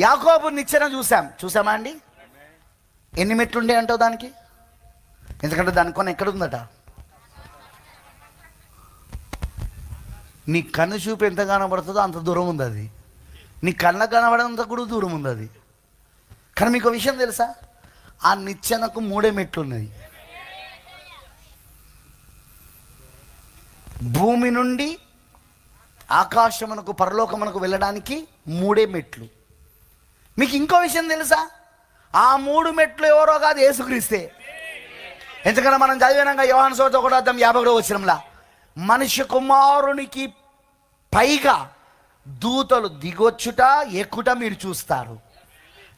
యాకోబు నిచ్చెన చూసాం చూసామా అండి? ఎన్ని మెట్లు ఉండే అంటావు దానికి? ఎందుకంటే దాని కొన ఎక్కడ ఉందట నీ కన్ను చూపు ఎంత కనబడుతుందో అంత దూరం ఉంది అది నీ కళ్ళ కనబడేంత కూడా దూరం ఉంది అది కానీ మీకు విషయం తెలుసా? ఆ నిచ్చెనకు మూడే మెట్లు ఉన్నాయి భూమి నుండి ఆకాశమునకు పరలోకమునకు వెళ్ళడానికి మూడే మెట్లు. మీకు ఇంకో విషయం తెలుసా? ఆ మూడు మెట్లు ఎవరో కాదు ఏసుక్రీస్తే ఎందుకంటే మనం చదివినాక యోహాన్ సోత ఒకటో అర్థం యాభై ఒకటో వచ్చినంలా మనిషి కుమారునికి పైగా దూతలు దిగొచ్చుట ఎక్కుట మీరు చూస్తారు.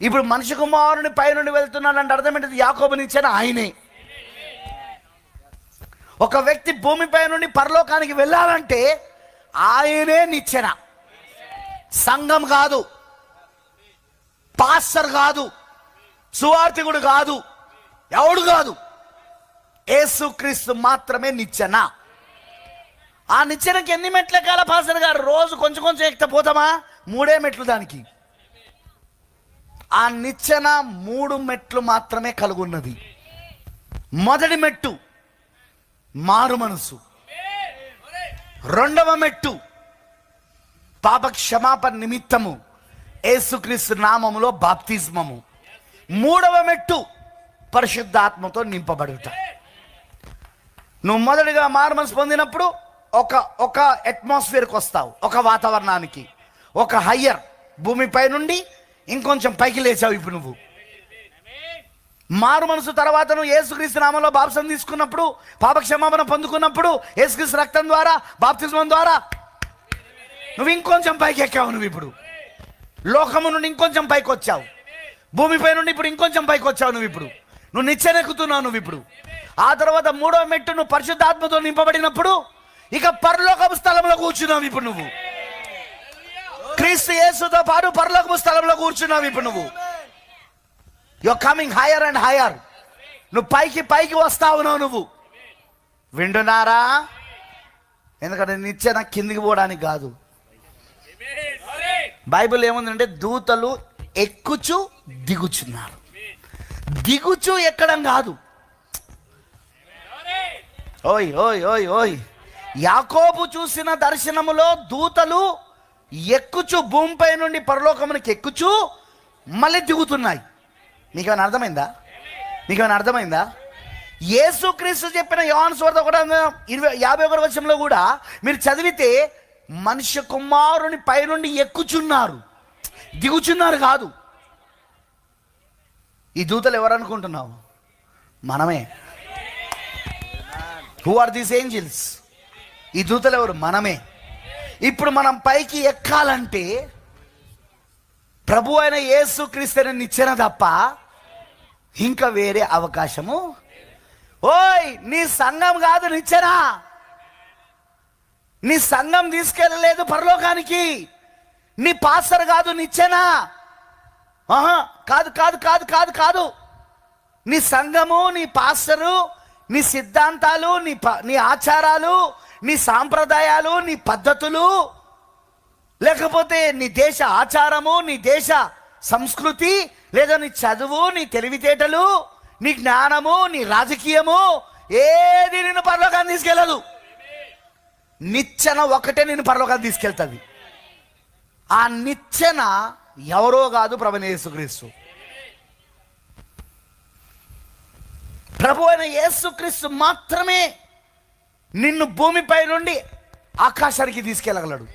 ఇప్పుడు మనిషి కుమారుని పై నుండి వెళ్తున్నాడంటే అర్థం ఏంటిది? యాకోబునిచ్చిన ఆయనే. ఒక వ్యక్తి భూమిపై నుండి పరలోకానికి వెళ్ళాలంటే ఆయనే నిచ్చెన. సంఘం కాదు. పాస్టర్ కాదు సువార్థికుడు కాదు ఎవడు కాదు. ఏసుక్రీస్తు మాత్రమే నిచ్చెన. ఆ నిచ్చెనకి ఎన్ని మెట్లు ఎక్కాల పాస్టర్ గారు? రోజు కొంచెం కొంచెం ఎక్కితే పోతామా? మూడే మెట్లు దానికి. ఆ నిచ్చెన మూడు మెట్లు మాత్రమే కలుగున్నది. మొదటి మెట్టు మారు మనసు. రెండవ మెట్టు పాప క్షమాపణ నిమిత్తము. యేసుక్రీస్తు నామములో బాప్తిస్మము. మూడవ మెట్టు పరిశుద్ధాత్మతో నింపబడుట. నువ్వు మొదటిగా మార్మన్స్ పొందినప్పుడు ఒక ఒక అట్మాస్ఫియర్కి వస్తావు ఒక వాతావరణానికి. ఒక హయ్యర్ భూమిపై నుండి ఇంకొంచెం పైకి లేచావు ఇప్పుడు నువ్వు. మారు మనసు తర్వాత నువ్వు ఏసుక్రీస్తు నామంలో బాప్సం తీసుకున్నప్పుడు పాపక్షమాపణ పొందుకున్నప్పుడు ఏసుక్రీస్తు రక్తం ద్వారా బాప్తిజం ద్వారా నువ్వు ఇంకొంచెం పైకి ఎక్కావు నువ్వు ఇప్పుడు. లోకము నుండి ఇంకొంచెం పైకి వచ్చావు భూమిపై నుండి ఇప్పుడు ఇంకొంచెం పైకి వచ్చావు నువ్వు ఇప్పుడు. నువ్వు నిచ్చెనెక్కుతున్నావు నువ్వు ఇప్పుడు. ఆ తర్వాత మూడో మెట్టు నువ్వు పరిశుద్ధాత్మతో నింపబడినప్పుడు ఇక పరలోకపు స్థలంలో కూర్చున్నావు ఇప్పుడు నువ్వు. క్రీస్తు యేసుతో పాటు పరలోకపు స్థలంలో కూర్చున్నావు ఇప్పుడు నువ్వు. You coming higher and higher నువ్వు పైకి పైకి వస్తావు నువ్వు. వింటున్నారా? ఎందుకంటే నిచ్చెన కిందికి పోవడానికి కాదు. బైబిల్ ఏముందంటే దూతలు ఎక్కుచు దిగుచున్నారు. దిగుచు ఎక్కడం కాదు. ఓయ్ ఓయ్ ఓయ్ ఓయ్. యాకోబు చూసిన దర్శనములో దూతలు ఎక్కుచు భూమిపై నుండి పరలోకమునికి ఎక్కుచు మళ్ళీ దిగుతున్నాయి. మీకు ఏమైనా అర్థమైందా? మీకేమైనా అర్థమైందా? యేసుక్రీస్తు చెప్పిన యోహాను స్వార్థ కూడా ఇరవై యాభై ఒకటి వచ్చంలో కూడా మీరు చదివితే మనుష్య కుమారుని పైనుండి ఎక్కుచున్నారు. దిగుచున్నారు కాదు. ఈ దూతలు ఎవరనుకుంటున్నావు మనమే. హూ ఆర్ దీస్ ఏంజిల్స్ ఈ దూతలు ఎవరు? మనమే. ఇప్పుడు మనం పైకి ఎక్కాలంటే ప్రభు అయిన యేసు క్రీస్తుని నిచ్చెన తప్ప ఇంకా వేరే అవకాశము ఓయ్ నీ సంఘం కాదు నిచ్చెనా. నీ సంఘం తీసుకెళ్ళలేదు పరలోకానికి. నీ పాస్టర్ కాదు నిచ్చెనా ఆహా కాదు కాదు కాదు కాదు కాదు. నీ సంఘము నీ పాస్టరు నీ సిద్ధాంతాలు నీ నీ ఆచారాలు నీ సాంప్రదాయాలు నీ పద్ధతులు లేకపోతే నీ దేశ ఆచారము నీ దేశ సంస్కృతి లేదా నీ చదువు నీ తెలివితేటలు నీ జ్ఞానము నీ రాజకీయము ఏది నిన్ను పరలోకాన్ని తీసుకెళ్ళదు. నిచ్చెన ఒకటే నిన్ను పరలోకాన్ని తీసుకెళ్తుంది. ఆ నిచ్చెన ఎవరో కాదు ప్రభుని యేసుక్రీస్తు. ప్రభు అయిన యేసుక్రీస్తు మాత్రమే నిన్ను భూమిపై నుండి ఆకాశానికి తీసుకెళ్ళగలడు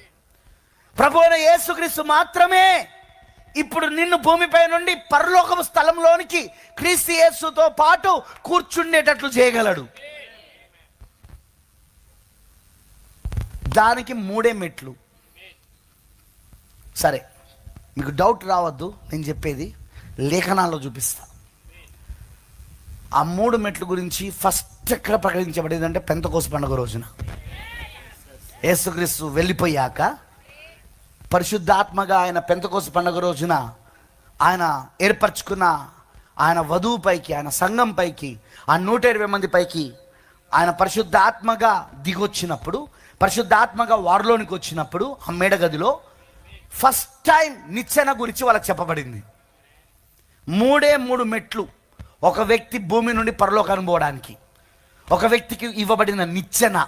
ప్రభు అయిన యేసుక్రీస్తు మాత్రమే ఇప్పుడు నిన్ను భూమిపై నుండి పరలోకము స్థలంలోనికి క్రీస్తు యేసుతో పాటు కూర్చుండేటట్లు చేయగలడు. దానికి మూడే మెట్లు. సరే మీకు డౌట్ రావద్దు నేను చెప్పేది లేఖనాల్లో చూపిస్తా. ఆ మూడు మెట్ల గురించి ఫస్ట్ ఎక్కడ ప్రకటించబడేది అంటే పెంతకోస పండుగ రోజున. యేసుక్రీస్తు వెళ్ళిపోయాక పరిశుద్ధాత్మగా ఆయన పెంతకోస పండుగ రోజున ఆయన ఏర్పరచుకున్న ఆయన వధువు పైకి ఆయన సంఘం పైకి ఆ నూట ఇరవై మంది పైకి ఆయన పరిశుద్ధాత్మగా దిగొచ్చినప్పుడు పరిశుద్ధాత్మగా వారిలోనికి వచ్చినప్పుడు ఆ మేడగదిలో ఫస్ట్ టైం నిచ్చెన గురించి వాళ్ళకి చెప్పబడింది. మూడే మూడు మెట్లు ఒక వ్యక్తి భూమి నుండి పరలోకాన్ని పోవడానికి. ఒక వ్యక్తికి ఇవ్వబడిన నిచ్చెన.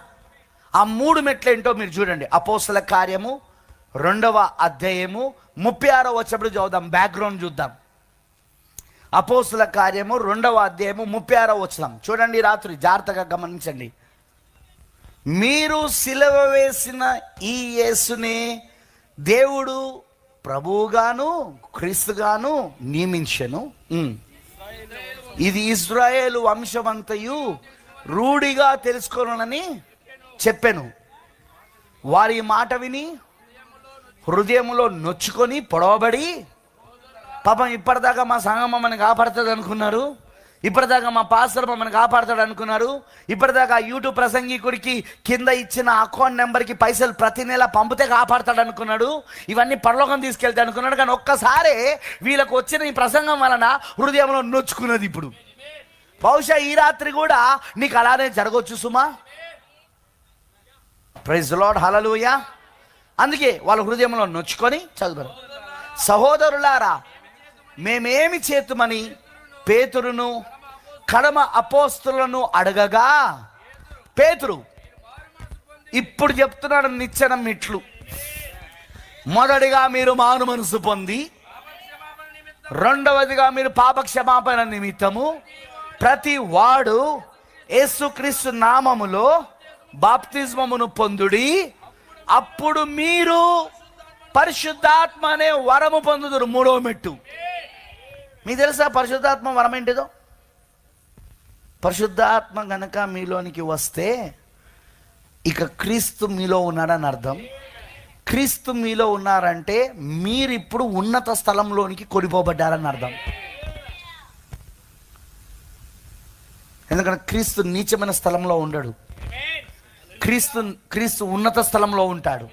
ఆ మూడు మెట్లు ఏంటో మీరు చూడండి. అపోసల కార్యము రెండవ అధ్యాయము ముప్పై ఆరో వచ్చినప్పుడు చదువుదాం బ్యాక్గ్రౌండ్ చూద్దాం. అపోసుల కార్యము రెండవ అధ్యాయము ముప్పై ఆరో వచ్చినాం చూడండి రాత్రి జాగ్రత్తగా గమనించండి. మీరు సిలవ వేసిన ఈ యేసుని దేవుడు ప్రభువుగాను క్రీస్తుగాను నియమించను. ఇది ఇజ్రాయేల్ వంశమంతయు రూఢిగా తెలుసుకోనని చెప్పాను. వారి మాట విని హృదయంలో నొచ్చుకొని పొడవబడి పాపం ఇప్పటిదాకా మా సంఘం మమ్మల్ని కాపాడుతుంది అనుకున్నారు. ఇప్పటిదాకా మా పాస్టర్ మమ్మల్ని కాపాడుతాడు అనుకున్నారు. ఇప్పటిదాకా యూట్యూబ్ ప్రసంగికుడికి కింద ఇచ్చిన అకౌంట్ నెంబర్కి పైసలు ప్రతి నెల పంపితే కాపాడుతాడు అనుకున్నాడు. ఇవన్నీ పరలోకం తీసుకెళ్తాడు అనుకున్నాడు. కానీ ఒక్కసారే వీళ్ళకు వచ్చిన ఈ ప్రసంగం వలన హృదయంలో నొచ్చుకున్నది ఇప్పుడు. బహుశా ఈ రాత్రి కూడా నీకు అలానే జరగవచ్చు సుమా. ప్రైజ్ లాడ్ హలలుయ అందుకే వాళ్ళ హృదయంలో నొచ్చుకొని చదువు సహోదరులారా మేమేమి చేతుమని పేతురును కడమ అపోస్తులను అడగగా పేతురు ఇప్పుడు చెప్తున్నాడు నిచ్చెన ఇట్లు. మొదటిగా మీరు మాను మనసు పొంది రెండవదిగా మీరు పాపక్షమాపణ నిమిత్తము ప్రతి వాడు యేసుక్రీస్తు నామములో బాప్తిజమమును పొందుడి అప్పుడు మీరు పరిశుద్ధాత్మ అనే వరము పొందుదురు మూడవ మెట్టు. మీకు తెలుసా పరిశుద్ధాత్మ వరం ఏంటిదో పరిశుద్ధాత్మ గనక మీలోనికి వస్తే ఇక క్రీస్తు మీలో ఉన్నాడని అర్థం. క్రీస్తు మీలో ఉన్నారంటే మీరు ఇప్పుడు ఉన్నత స్థలంలోనికి కొనిపోబడ్డారని అర్థం. ఎందుకంటే క్రీస్తు నీచమైన స్థలంలో ఉండడు. క్రీస్తు క్రీస్తు ఉన్నత స్థలంలో ఉంటాడు.